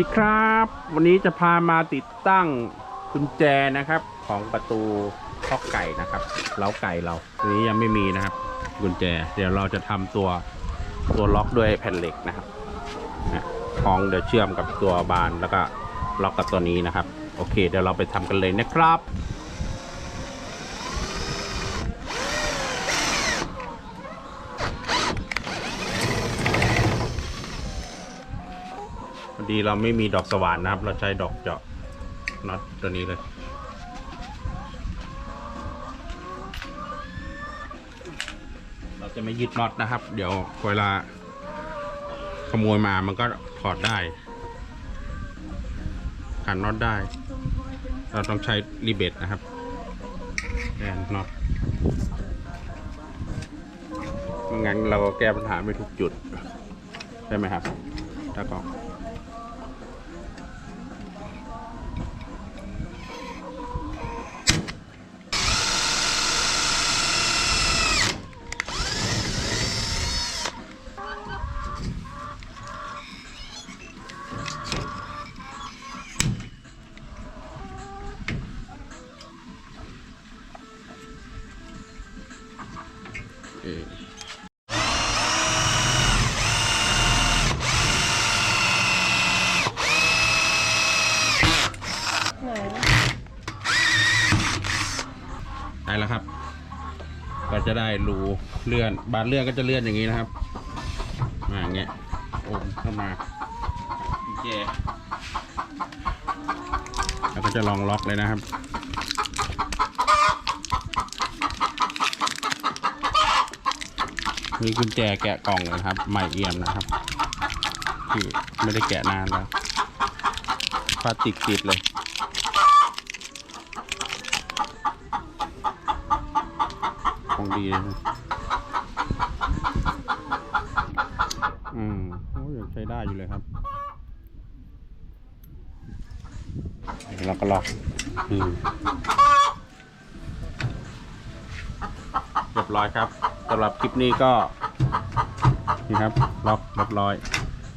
ดีครับ วันนี้จะพามาติดตั้งกุญแจนะครับ ของประตูข้อไก่นะครับเล้าไก่เราตัวนี้ยังไม่มีนะครับ กุญแจ เดี๋ยวเราจะทำตัวตัวล็อกด้วยแผ่นเหล็กนะครับนะคล้องเดี๋ยวเชื่อมกับตัวบานแล้วก็ล็อกกับตัวนี้นะครับ โอเค เดี๋ยวเราไปทำกันเลยนะครับ อดีเราไม่มีดอกสว่านนะครับ เราใช้ดอกเจาะน็อตตัวนี้เลย เราจะไม่ยึดน็อตนะครับ เดี๋ยวเวลาขโมยมามันก็ถอดได้ขันน็อตได้ เราต้องใช้รีเบตนะครับแอนน็อตไม่งั้นเราก็แก้ปัญหาไม่ทุกจุด ใช่ไหมครับถ้าก็เออ ไหนได้แล้วครับ ก็จะได้รูเลื่อน บานเลื่อนก็จะเลื่อนอย่างนี้นะครับ มาอย่างเงี้ยโอมเข้ามากุญแจแล้วก็จะลองล็อกเลยนะครับ มีกุญแจแกะกล่องเลยนะครับ ใหม่เอี่ยมนะครับ ที่ไม่ได้แกะนานแล้วพลาสติกติดเลยของดีนะครับอืมโอ้ยังใช้ได้อยู่เลยครับแล้วก็ล็อกอืมเรียบร้อยครับ สำหรับคลิปนี้ก็นี่ครับล็อกเรียบร้อย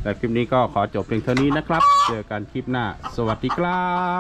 แต่คลิปนี้ก็ขอจบเพียงเท่านี้นะครับ เจอกันคลิปหน้า สวัสดีครับ